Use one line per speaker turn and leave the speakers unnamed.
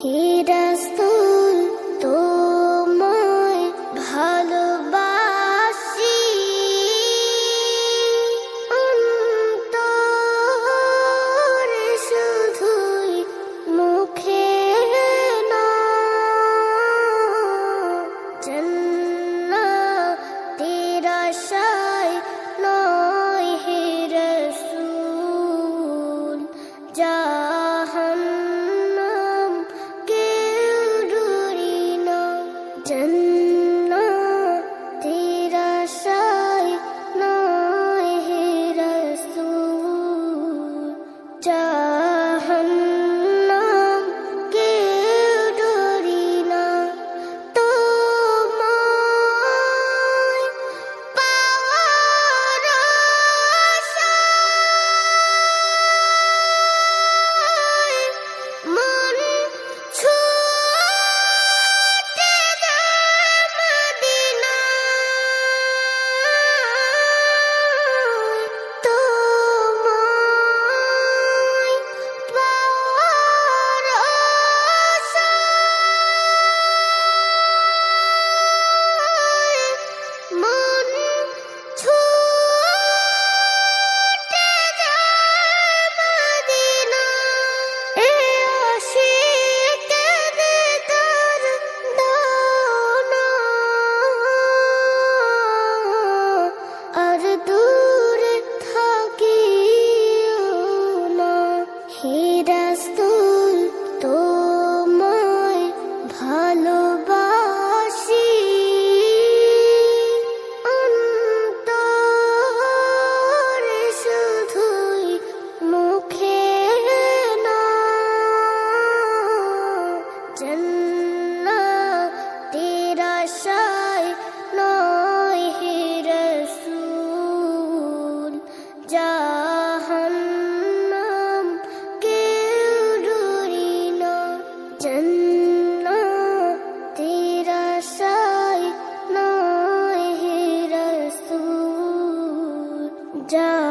রাস্তুল তোমায় ভালোবাসি। অন্তর শুধুই মুখে না জন্না তেরাশায় নয় হে রসুল যা জন্নতিরাশায় নয় হে রসূল আশায় নয় হে রসুল যা